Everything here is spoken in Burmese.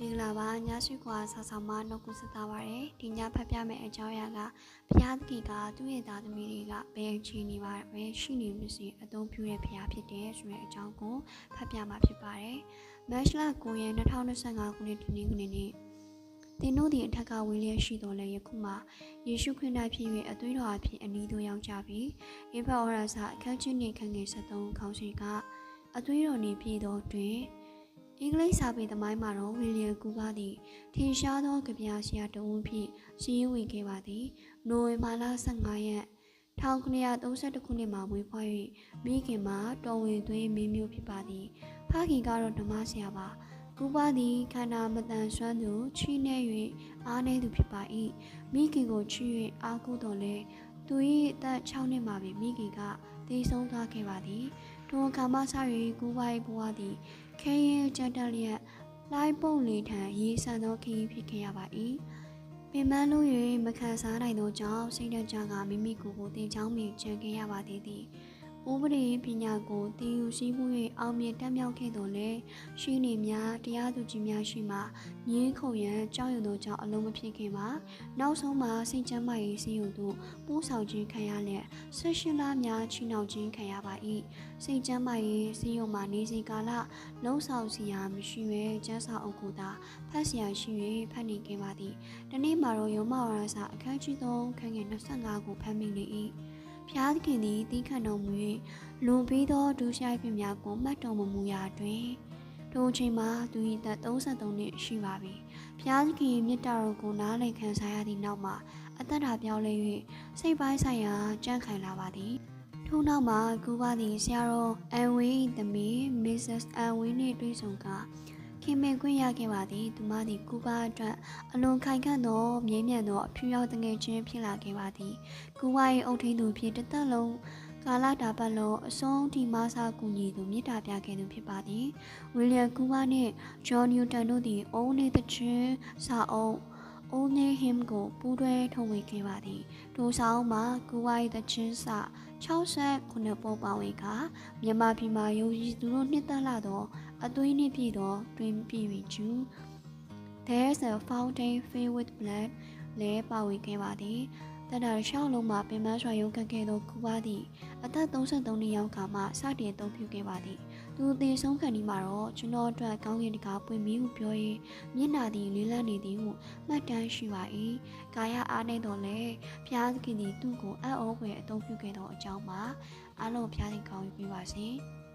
မင်္ဂလာပါညရှိကွာဆောက်ဆောင်မနှုတ်ကူဆက်တာပါတယ်ဒီညဖတ်ပြမယ့်အကြောင်းအရာကဘုရားသခင်ကသူ့ရဲ့သားသမီးတွေကဘယ်အခြေအနေပါပဲရှိနေလို့ရှိရင်အသုံးပြုတဲ့ဘုရားဖြစ်တယ်ဆိုတဲ့အကြောင်းကိုဖတ်ပြမှာဖြစ်ပါတယ်မတ်လ9ရက်2025ခုနှစ်ဒီနေ့ကနေနေ့သင်တို့ဒီအထက်ကဝေလျက်ရှိတော်လဲယခုမှယေရှုခရစ်၌ဖြစ်၍အသွေးတော်အဖြစ်အနီးသို့ရောက်ကြပြီဧဖဩရစာအခန်းချင်းနေခန်းငယ်73ခေါင်းစဉ်ကအသွေးတော်နေပြည်တော်တွင် အင်္ဂလိပ်စာပေသမိုင်းမှာတော့ဝီလီယံကူပါသည်ထင်ရှားသောကြပြဆရာတဦးဖြင့်ရှင်းဝင်ခဲ့ပါသည်နိုဝင်ဘာလ15ရက်1932ခုနှစ်မှာမွေးဖွား၍မိခင်မှာတော်ဝင်သွေးမင်းမျိုးဖြစ်ပါသည်ဖခင်ကတော့ဓမ္မဆရာပါကူပါသည်ခန္ဓာမတန်ဆွမ်းသူချီးနှဲ၍အားနည်းသူဖြစ်ပါ၏မိခင်ကိုချီး၍အားကိုးတော်လဲသူ၏အသက်6နှစ်မှာပင်မိခင်ကတည်ဆုံးသွားခဲ့ပါသည် ထိုအခါမှစ၍ကူပါ၏ဘဝသည်ခဲရင်ကြက်တက်လျက်လိုက်ပုံလေးထံရေးဆန်သောခရီးဖြစ်ခဲ့ရပါ၏ပင်မလို့၍မခံစားနိုင်သောကြောင့်စိတ်ဓာတ်ကြကမိမိကိုယ်ကိုတင်ချောင်းမိကြံခဲ့ရပါသေးသည် ဥပဒေပညာကိုတည်ယူစည်းမှု၍အောင်မြင်တက်မြောက်ခဲ့တော်လဲရှိနေများတရားသူကြီးများရှိမှငင်းခုန်ရန်ကြောက်ရွံ့သောကြောင့်အလုံးမဖြစ်ခင်မှာနောက်ဆုံးမှာစိတ်ချမ်းသာရေးစီးရုံသို့ပို့ဆောင်ခြင်းခံရလျက်ဆက်ရှင်လာများချီနှောင်ခြင်းခံရပါ၏စိတ်ချမ်းသာရေးစီးရုံမှာနေစဉ်ကာလလုံးဆောင်စီရာမရှိပဲကျန်းစာအုပ်ကိုသာဖတ်စရာရှိ၍ဖတ်နေခဲ့ပါသည်။ဒီနေ့မှာတော့ရုံမဝရစာအခန်းကြီး3ခန်းငယ်25ကိုဖတ်မိနေ၏။ ဖျားသခင်သည်တီးခတ်တော်မူ၍လွန်ပြီးသောဒုစရိုက်ဖြစ်များကိုမှတ်တော်မမူရာတွင်ထိုအချိန်မှာသူ၏သက်33နှစ်ရှိပါပြီ။ဖျားသခင်မြတ်တာတော်ကိုနားလည်ခံစားရသည့်နောက်မှာအသက်တာပြောင်းလဲ၍စိတ်ပိုင်းဆိုင်ရာကြန့်ခိုင်လာပါသည်။ထို့နောက်မှာကူပါသည်ဆရာတော်အန်ဝင်းသမီး Mrs. အန်ဝင်းနှင့်တွေ့ဆုံက ခင်မေခွင့်ရခဲ့ပါသည်သူမသည်ကူပါအတွက်အလွန်ခိုင်ခန့်သောမြဲမြံသောအဖြူရောင်တငယ်ချင်းဖြစ်လာခဲ့ပါသည်ကူပါ၏အုတ်ထိန်သူဖြစ်တစ်သက်လုံးကာလတာပတ်လုံးအဆုံးထိမဆာကူညီသူမြစ်တာပြခဲ့သူဖြစ်ပါသည်ဝီလျံကူပါနှင့်ဂျော်နျူတန်တို့သည်အုံးနေသချင်းစာအုပ် Old Name Him ကိုပူးတွဲထုံဝေခဲ့ပါသည်။ထိုဆောင်မှာကူဝိုင်းသချင်းစာ69ပုတ်ပါဝင်ကမြန်မာပြည်မှာယုံကြည်သူတို့နှစ်သက်လာသော အသွေးနှင့်ပြည့်သောတွင်ပြည်ပြီးကျူ There's a fountain filled with blood လဲပါဝင်ခဲ့ပါသည်။တဒါရှောင်းလုံးမှာပင်မဆွာရုံခက်ခဲ့သောကူပါသည်အသက်33နှစ်ယောက်ကမှစတင်အသုံးပြုခဲ့ပါသည်။သူအသေးဆုံးခံဒီမှာတော့ကျွန်တော်အတွက်ကောင်းကင်တကာပွင့်ပြီးဟုပြောရင်မျက်နာသည်လေးလံနေသည်ဟုမှတ်တမ်းရှိပါ၏။ကာယအားနေတော်လဲဖျားသခင်သည်သူ့ကိုအံ့ဩဖွယ်အသုံးပြုခဲ့သောအကြောင်းမှာအလုံးဖျားသခင်ကောင်းယူပေးပါစေ။